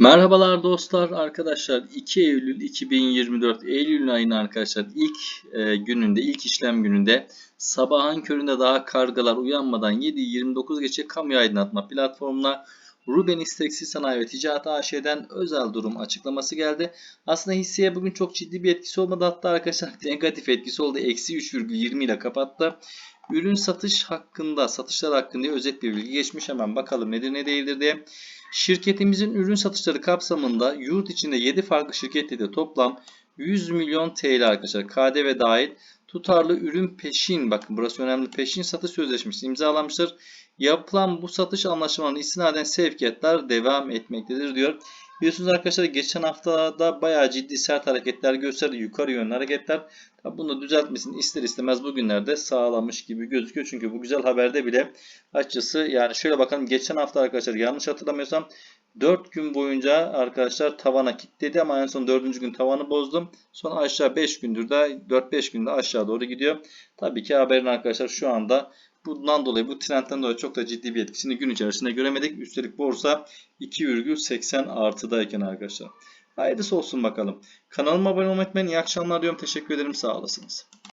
Merhabalar dostlar arkadaşlar. 2 Eylül 2024 Eylül ayının arkadaşlar ilk e, gününde ilk işlem gününde sabahın köründe daha kargalar uyanmadan 7.29 geçe kamu aydınlatma platformuna Ruben İsteksiz Sanayi ve Ticaret AŞ'den özel durum açıklaması geldi. Aslında hisseye bugün çok ciddi bir etkisi olmadı. Hatta arkadaşlar negatif etkisi oldu. Eksi 3,20 ile kapattı. Ürün satış hakkında, satışlar hakkında özet bir bilgi geçmiş. Hemen bakalım nedir ne değildir diye. Şirketimizin ürün satışları kapsamında yurt içinde 7 farklı şirketle de toplam 100 milyon TL arkadaşlar KDV dahil tutarlı ürün peşin bakın burası önemli peşin satış sözleşmesi imzalanmıştır. Yapılan bu satış anlaşmalarına istinaden sevkiyatlar devam etmektedir diyor. Biliyorsunuz arkadaşlar geçen haftada bayağı ciddi sert hareketler gösterdi. Yukarı yönlü hareketler. Tabi bunu düzeltmesini ister istemez bugünlerde sağlamış gibi gözüküyor. Çünkü bu güzel haberde bile açıkçası yani şöyle bakalım geçen hafta arkadaşlar yanlış hatırlamıyorsam 4 gün boyunca arkadaşlar tavana kilitledi ama en son 4. gün tavanı bozdum. Sonra aşağı 5 gündür de 4-5 günde aşağı doğru gidiyor. Tabii ki haberin arkadaşlar şu anda Bundan dolayı bu trendten dolayı çok da ciddi bir etkisini gün içerisinde göremedik. Üstelik borsa 2,80 artıdayken arkadaşlar. Hayırlısı olsun bakalım. Kanalıma abone olmayı unutmayın. İyi akşamlar diyorum. Teşekkür ederim. Sağ olasınız.